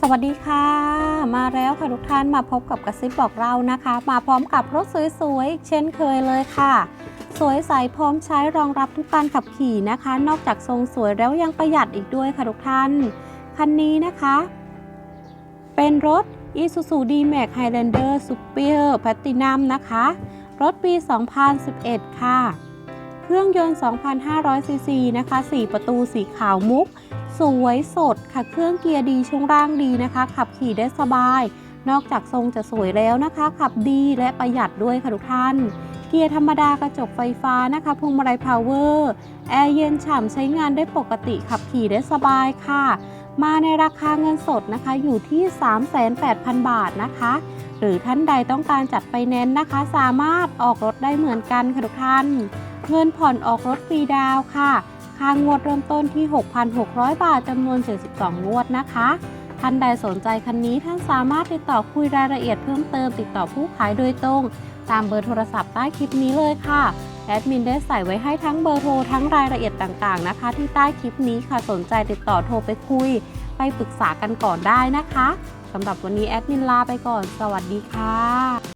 สวัสดีค่ะ มาแล้วค่ะทุกท่านมาพบกับกระซิบบอกเรานะคะ มาพร้อมกับรถสวยๆอีกเช่นเคยเลยค่ะ สวยใสพร้อมใช้รองรับทุกการขับขี่นะคะ นอกจากทรงสวยแล้วยังประหยัดอีกด้วยค่ะทุกท่าน คันนี้นะคะ เป็นรถ Isuzu D-Max Highlander Super Platinum นะคะ รถปี 2011 ค่ะ เครื่องยนต์ 2,500ซีซีนะคะ 4 ประตูสีขาวมุก สวยสดค่ะเครื่องเกียร์ดีช่วงล่างดีนะคะ ขับขี่ได้สบาย นอกจากทรงจะสวยแล้วนะคะ ขับดีและประหยัดด้วยค่ะทุกท่าน เกียร์ธรรมดากระจกไฟฟ้านะคะพวงมาลัยพาวเวอร์แอร์เย็นฉ่ำใช้งานได้ปกติขับขี่ได้สบายค่ะ มาในราคาเงินสดนะคะอยู่ที่ 38,000 บาทนะคะ หรือท่านใดต้องการจัดไฟแนนซ์นะคะ สามารถออกรถได้เหมือนกันค่ะทุกท่านเงินผ่อนออกรถฟรีดาวค่ะ ค่างวดเริ่มต้นที่ 6,600 บาทจำนวน 72 งวดนะคะ ท่านใดสนใจคันนี้ท่านสามารถติดต่อคุยรายละเอียดเพิ่มเติมติดต่อผู้ขายโดยตรง ตามเบอร์โทรศัพท์ใต้คลิปนี้เลยค่ะแอดมินได้ใส่ไว้ให้ทั้งเบอร์โทรทั้งรายละเอียดต่างๆนะคะ ที่ใต้คลิปนี้ค่ะสนใจติดต่อโทรไปคุย ไปปรึกษากันก่อนได้นะคะสำหรับวันนี้แอดมินลาไปก่อน สวัสดีค่ะ